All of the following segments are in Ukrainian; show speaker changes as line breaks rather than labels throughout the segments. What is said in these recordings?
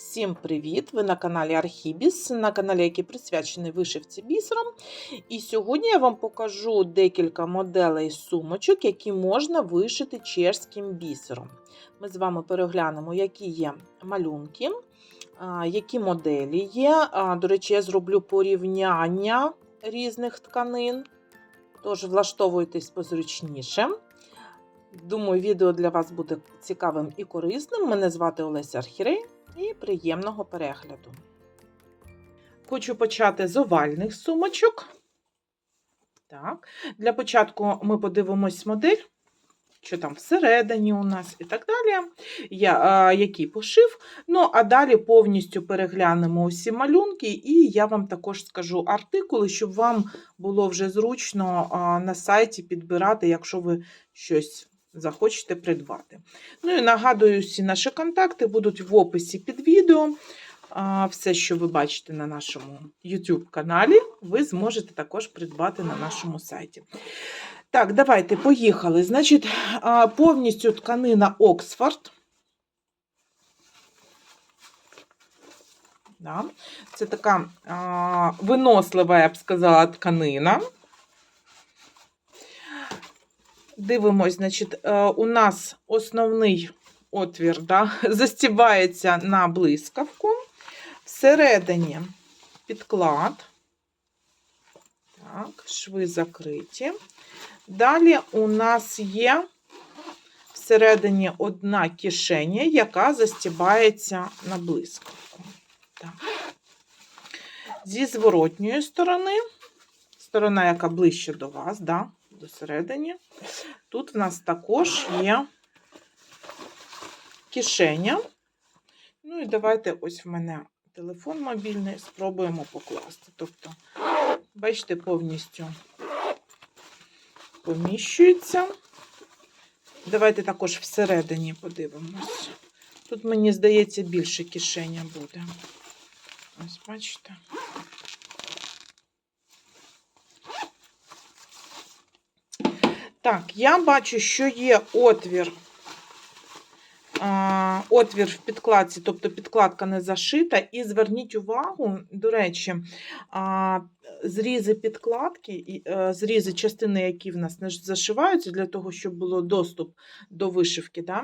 Всім привіт! Ви на каналі Архібіс, на каналі, який присвячений вишивці бісером. І сьогодні я вам покажу декілька моделей сумочок, які можна вишити чешським бісером. Ми з вами переглянемо, які є малюнки, які моделі є. До речі, я зроблю порівняння різних тканин, тож влаштовуйтесь позручніше. Думаю, відео для вас буде цікавим і корисним. Мене звати Олеся Архірей і приємного перегляду. Хочу почати з овальних сумочок. Так. Для початку ми подивимось модель, що там всередині у нас і так далі. Я, а, який пошив. Ну, а далі повністю переглянемо усі малюнки, і я вам також скажу артикули, щоб вам було вже зручно а, на сайті підбирати, якщо ви щось захочете придбати. Ну і нагадую, всі наші контакти будуть в описі під відео. Все, що ви бачите на нашому YouTube каналі, ви зможете також придбати на нашому сайті. Так, давайте поїхали. Значить, повністю тканина Оксфорд. Да. Це така а, винослива, я б сказала, тканина. Дивимось, значить, е, у нас основний отвір да, застібається на блискавку. Всередині підклад. Так, шви закриті. Далі у нас є всередині одна кишеня, яка застібається на блискавку. Так. Зі зворотньої сторони, сторона, яка ближче до вас, да, до середини, тут в нас також є кишеня. Ну і давайте ось в мене телефон мобільний, спробуємо покласти. Тобто, бачите, повністю поміщується. Давайте також всередині подивимось. Тут, мені здається, більше кишеня буде. Ось, бачите. Так, я бачу, що є отвір. Отвір в підкладці, тобто підкладка не зашита. І зверніть увагу, до речі, зрізи підкладки, е, зрізи частини, які в нас не зашиваються, для того, щоб було доступ до вишивки. Да?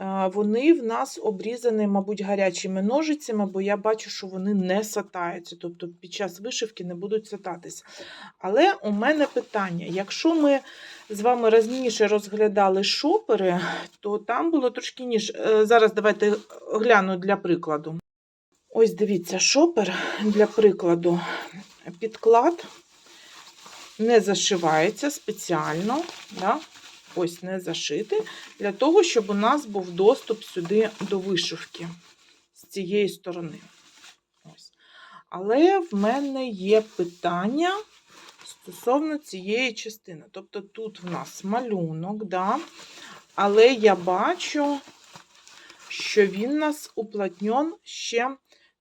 е, Вони в нас обрізані, мабуть, гарячими ножицями, бо я бачу, що вони не сатаються, тобто під час вишивки не будуть сататися. Але у мене питання: якщо ми з вами раніше розглядали шопери, то там було трошки ніж. е, Зараз давайте гляну для прикладу. Ось дивіться, шопер для прикладу. Підклад не зашивається спеціально. Да? Ось не зашити, для того, щоб у нас був доступ сюди до вишивки з цієї сторони. Ось. Але в мене є питання стосовно цієї частини. Тобто тут в нас малюнок, да? але я бачу, що він у нас уплотнен ще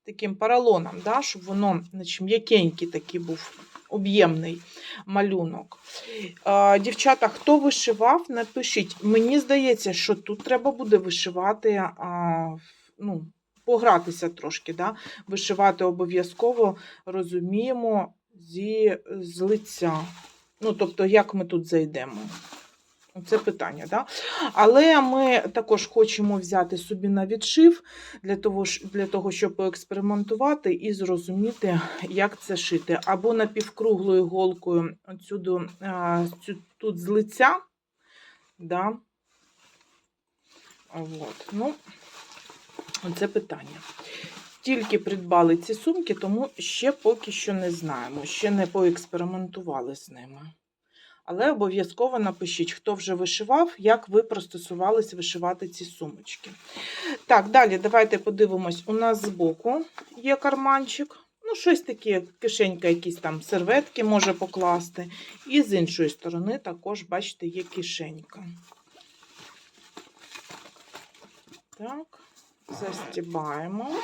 таким поролоном, да? щоб воно значить, м'якенький такий був об'ємний малюнок. Дівчата, хто вишивав, напишіть. Мені здається, що тут треба буде вишивати, ну, погратися трошки. Да? Вишивати обов'язково розуміємо зі з лиця. Ну, тобто, як ми тут зайдемо? Це питання, да? Але ми також хочемо взяти собі на відшив для того, для того, щоб поекспериментувати і зрозуміти, як це шити. Або напівкруглою голкою отсюди, цю, тут з лиця. Да? От. Ну, це питання. Тільки придбали ці сумки, тому ще поки що не знаємо, ще не поекспериментували з ними. Але обов'язково напишіть, хто вже вишивав, як ви пристосувались вишивати ці сумочки. Так, далі давайте подивимось. У нас збоку є карманчик. Ну, щось таке, кишенька, якісь там серветки може покласти. І з іншої сторони також, бачите, є кишенька. Так, застібаємо.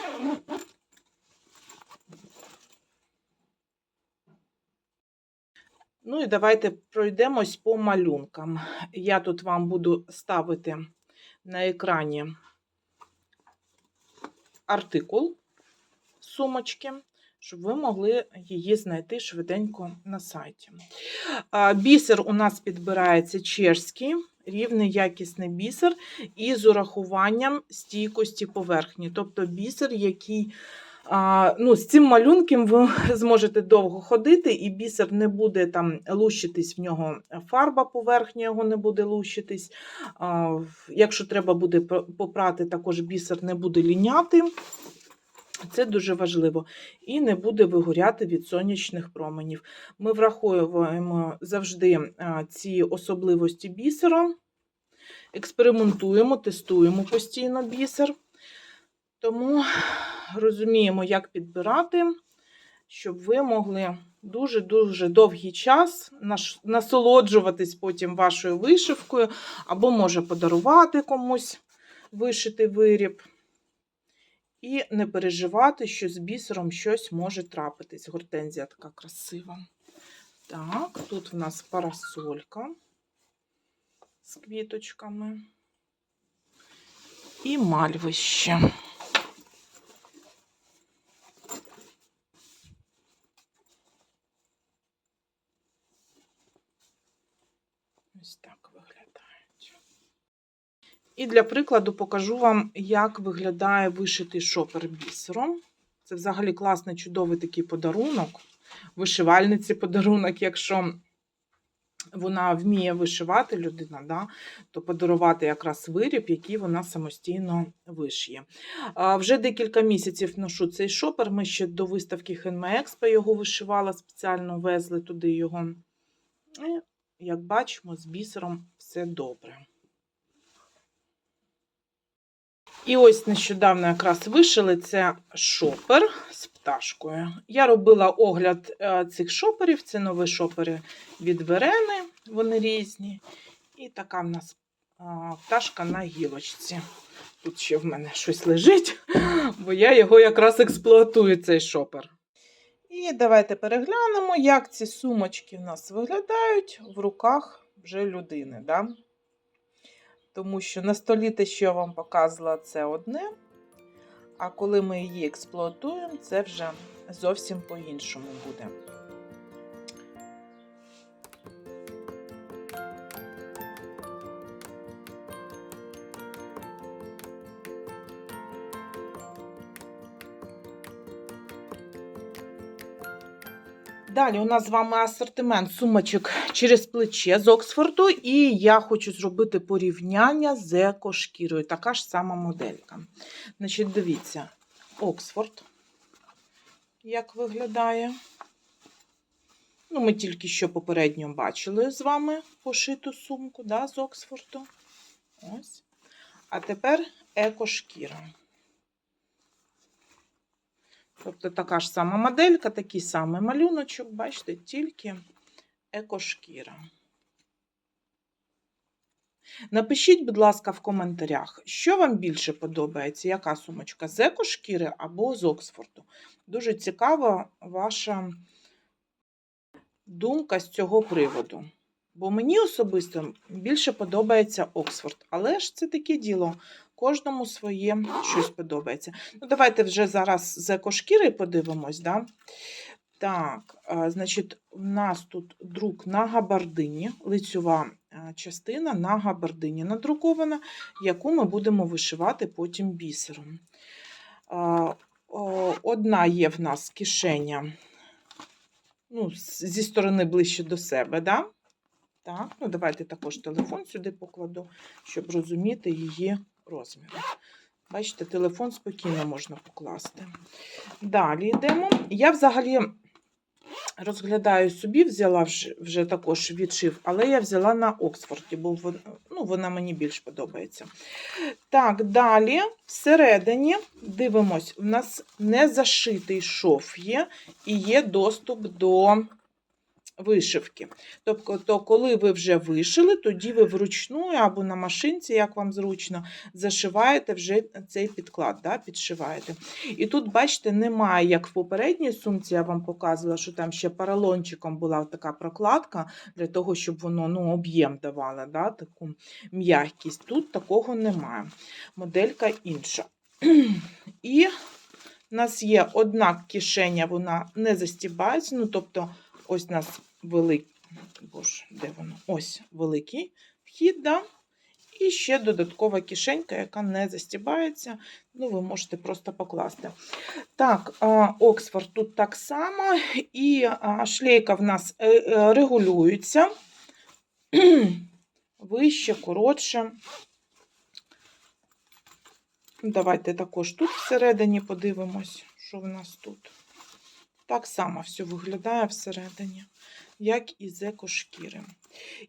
Ну і давайте пройдемось по малюнкам. Я тут вам буду ставити на екрані артикул сумочки, щоб ви могли її знайти швиденько на сайті. Бісер у нас підбирається чешський, рівний якісний бісер із урахуванням стійкості поверхні. Тобто бісер, який а, ну, з цим малюнком ви зможете довго ходити, і бісер не буде там лущитись в нього фарба, поверхня його не буде лущитись. А, Якщо треба буде попрати, також бісер не буде ліняти. Це дуже важливо. І не буде вигоряти від сонячних променів. Ми враховуємо завжди ці особливості бісера, експериментуємо, тестуємо постійно бісер. Тому розуміємо, як підбирати, щоб ви могли дуже-дуже довгий час насолоджуватись потім вашою вишивкою, або може подарувати комусь вишитий виріб. І не переживати, що з бісером щось може трапитись. Гортензія така красива. Так, тут в нас парасолька з квіточками. І мальвище. Ось так виглядають. І для прикладу покажу вам, як виглядає вишитий шопер бісером. Це взагалі класний, чудовий такий подарунок. Вишивальниці подарунок, якщо вона вміє вишивати людина, да, то подарувати якраз виріб, який вона самостійно вишиє. А, Вже декілька місяців ношу цей шопер. Ми ще до виставки Хенмеекспо його вишивала, спеціально везли туди його. І, як бачимо, з бісером все добре. І ось нещодавно якраз вишили це шопер з пташкою. Я робила огляд е, цих шоперів. Це нові шопери від Верени, вони різні. І така в нас пташка на гілочці. Тут ще в мене щось лежить, бо я його якраз експлуатую, цей шопер. І давайте переглянемо, як ці сумочки в нас виглядають в руках вже людини. Да? Тому що на столі те, що я вам показувала, це одне. А коли ми її експлуатуємо, це вже зовсім по-іншому буде. Далі у нас з вами асортимент сумочок через плече з Оксфорду, і я хочу зробити порівняння з екошкірою. Така ж сама моделька. Значить, дивіться, Оксфорд, як виглядає. Ну, ми тільки що попередньо бачили з вами пошиту сумку да, з Оксфорду. Ось. А тепер екошкіра. Тобто така ж сама моделька, такий самий малюночок, бачите, тільки екошкіра. Напишіть, будь ласка, в коментарях, що вам більше подобається, яка сумочка з екошкіри або з Оксфорду. Дуже цікава ваша думка з цього приводу. Бо мені особисто більше подобається Оксфорд. Але ж це таке діло. Кожному своє щось подобається. Ну, давайте вже зараз з екошкіри подивимось. Да? Так, значить, у нас тут друк на габардині, лицьова частина на габардині надрукована, яку ми будемо вишивати потім бісером. Одна є в нас кишеня ну, зі сторони ближче до себе. Да? Так, ну давайте також телефон сюди покладу, щоб розуміти її розміри. Бачите, телефон спокійно можна покласти. Далі йдемо. Я взагалі розглядаю собі, взяла вже, вже також відшив, але я взяла на Оксфорді, бо вон- ну, вона мені більш подобається. Так, далі всередині дивимось, у нас не зашитий шов є і є доступ до вишивки. Тобто, коли ви вже вишили, тоді ви вручну або на машинці, як вам зручно, зашиваєте вже цей підклад, да, підшиваєте. І тут, бачите, немає, як в попередній сумці, я вам показувала, що там ще поролончиком була така прокладка для того, щоб воно ну, об'єм давало, да, таку м'якість. Тут такого немає. Моделька інша. І у нас є одна кишеня, вона не застібається. Ну, тобто, ось у нас великий, боже, де воно? Ось великий вхід, да? І ще додаткова кишенька, яка не застібається. Ну, ви можете просто покласти. Так, Оксфорд тут так само, і шлейка в нас е, е, регулюється вище, коротше. Давайте також тут всередині подивимось, що в нас тут. Так само все виглядає всередині, як і з екошкіри.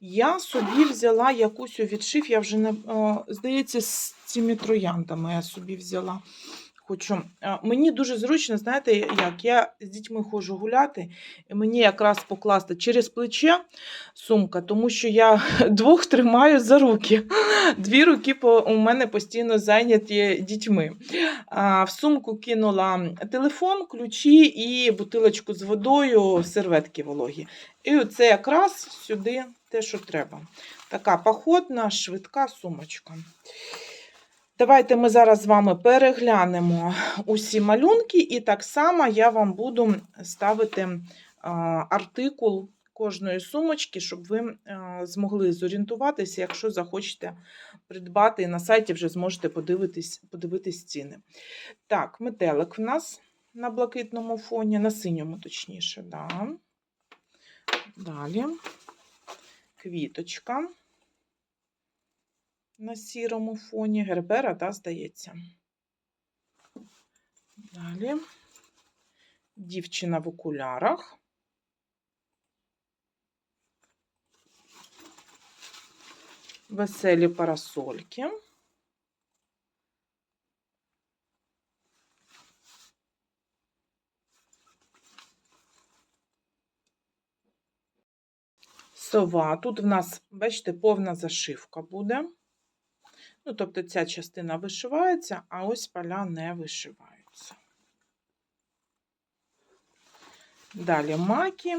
Я собі взяла якусь відшив, я вже не, здається, з цими трояндами я собі взяла. Хочу. Мені дуже зручно, знаєте, як я з дітьми ходжу гуляти, і мені якраз покласти через плече сумка, тому що я двох тримаю за руки. Дві руки у мене постійно зайняті дітьми. В сумку кинула телефон, ключі і бутилочку з водою, серветки вологі. І це якраз сюди те, що треба. Така походна, швидка сумочка. Давайте ми зараз з вами переглянемо усі малюнки, і так само я вам буду ставити артикул кожної сумочки, щоб ви змогли зорієнтуватися, якщо захочете придбати, і на сайті вже зможете подивитись, подивитись ціни. Так, метелик в нас на блакитному фоні, на синьому, точніше, да. Далі квіточка на сірому фоні. Гербера, та, здається. Далі дівчина в окулярах. Веселі парасольки. Сова. Тут в нас, бачите, повна зашивка буде. Ну, тобто ця частина вишивається, а ось поля не вишиваються. Далі маки.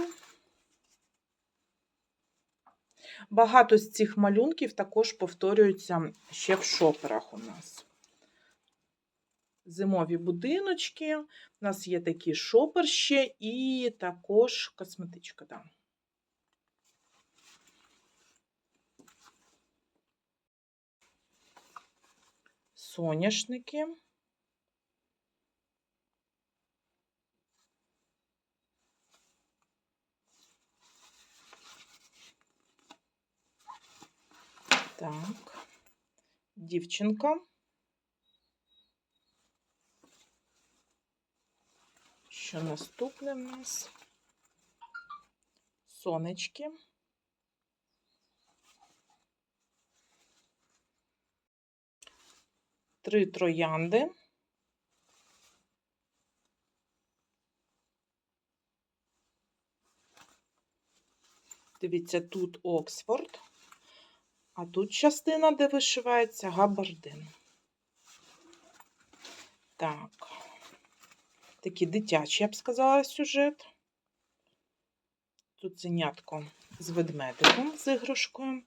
Багато з цих малюнків також повторюються ще в шоперах у нас. Зимові будиночки. У нас є такий шопер ще і також косметичка. Да. Соняшники. Так, дівчинка. Що наступне в нас? Сонечки. Три троянди. Дивіться, тут Оксфорд, а тут частина, де вишивається габардин. Так, такий дитячий, я б сказала, сюжет. Тут зенятко з ведмедиком, з іграшкою,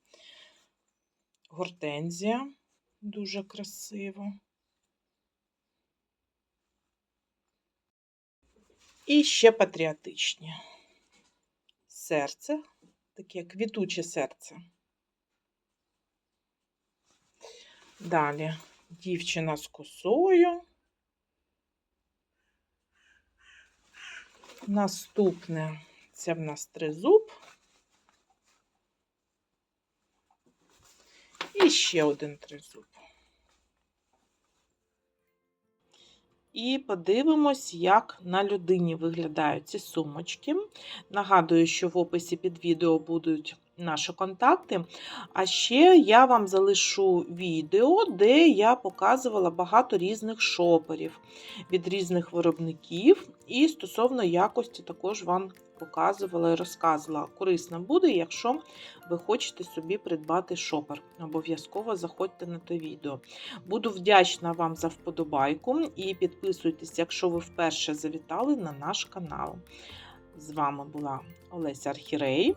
гортензія. Дуже красиво. І ще патріотичні. Серце, таке квітуче серце. Далі дівчина з косою. Наступне це в нас тризуб. Ще один тризуб. І подивимось, як на людині виглядають ці сумочки. Нагадую, що в описі під відео будуть наші контакти. А ще я вам залишу відео, де я показувала багато різних шоперів від різних виробників. І стосовно якості також вам показувала і розказувала. Корисно буде, якщо ви хочете собі придбати шопер. Обов'язково заходьте на те відео. Буду вдячна вам за вподобайку і підписуйтесь, якщо ви вперше завітали на наш канал. З вами була Олеся Архірей